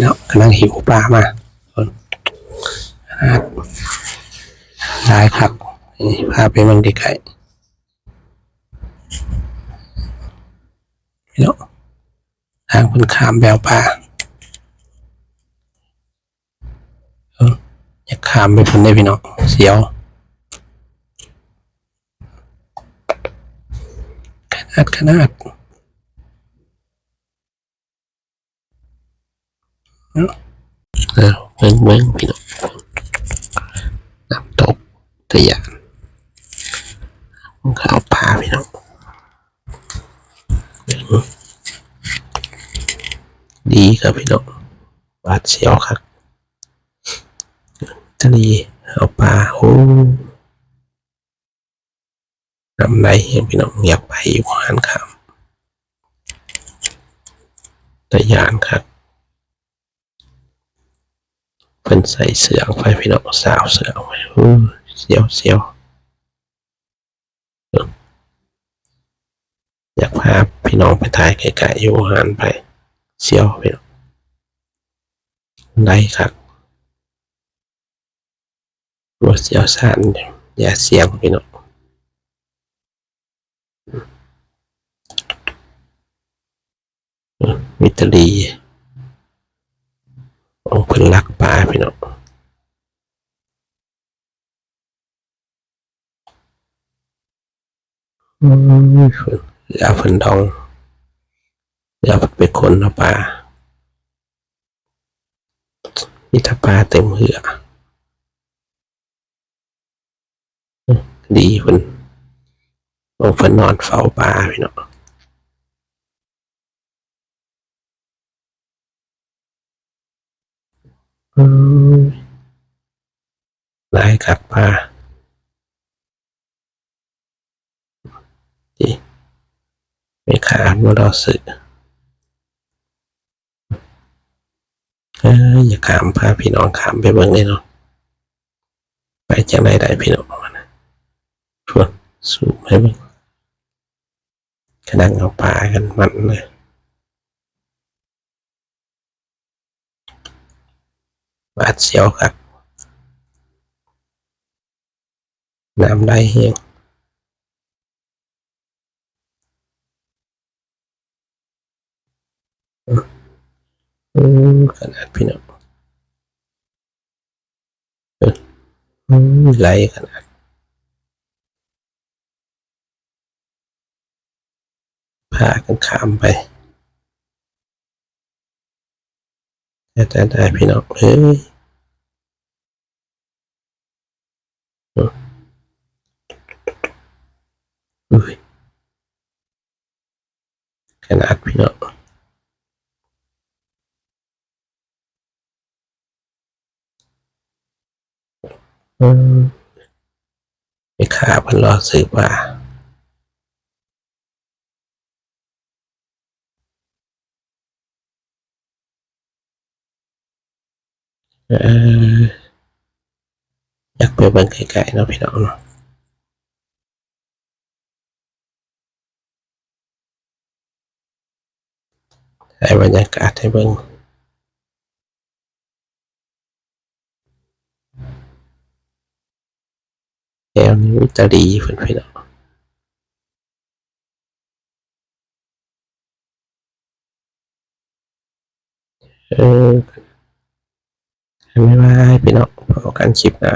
เนาะกำลังหิวปลามาคนครับได้ครับนี่พาไปมืองเด็กไก่เนาะทางคนขามแบวปลาอออยากขามไปพ้นได้พี่น้องเสียวขนาดขนาด เนาะเออเบิ่งเบิ่งพี่น้องน้ำตกตะยานข้าวปลาพี่น้องดีครับพี่น้องบาดเสียวครับทะเลเอาปลาโอ้นำไรเห็นพี่น้องอยากไปอยู่หันขามตะยานครับ เป็นใส่เสืองไฟพี่น้องสาวเสืองไว้เสียวเสียวอยากพาพี่น้องไปถ่ายไกลๆอยู่หันไปเสียวพี่น้องได้ครับรถเสียวสานอย่าเสียงพี่น้องมิตรี เพิ่นรักปลาพี่น้องอืมเพิ่นเอาเพิ่นดองเอาไปคนเอาปลามีแตาปลาเต็มเหืออืมดีเพิ่นลงเพิ่นนอนเฝ้าปลาพี่น้องอืม ได้ครับปลาดีไม่ขาดมาเราสึกอยอย่าขามพาพี่น้องขามไปเบิ่งเลยเนาะไปจังไดได้พี่น้องนะชวนสูบให้เบิ่งกระดังเอาปลากันมันเลย บาดเสียวครับน้ำได้เฮียงขนาดพี่น้องไหลขนาดพากันข้ามไป แต่แต่พี่น้องเอ้ยอุ้ยขนาดพี่น้องอืมไปขาพันรอสืบว่า เอออยากไปเบิ่งไกลๆเนาะพี่น้องเนาะให้บรรยากาศให้เบิ่งแก้วนี้วิตาดีเพิ่นพี่น้องเออ ไม่ว่าพี่น้องพอกันคลิปหน้า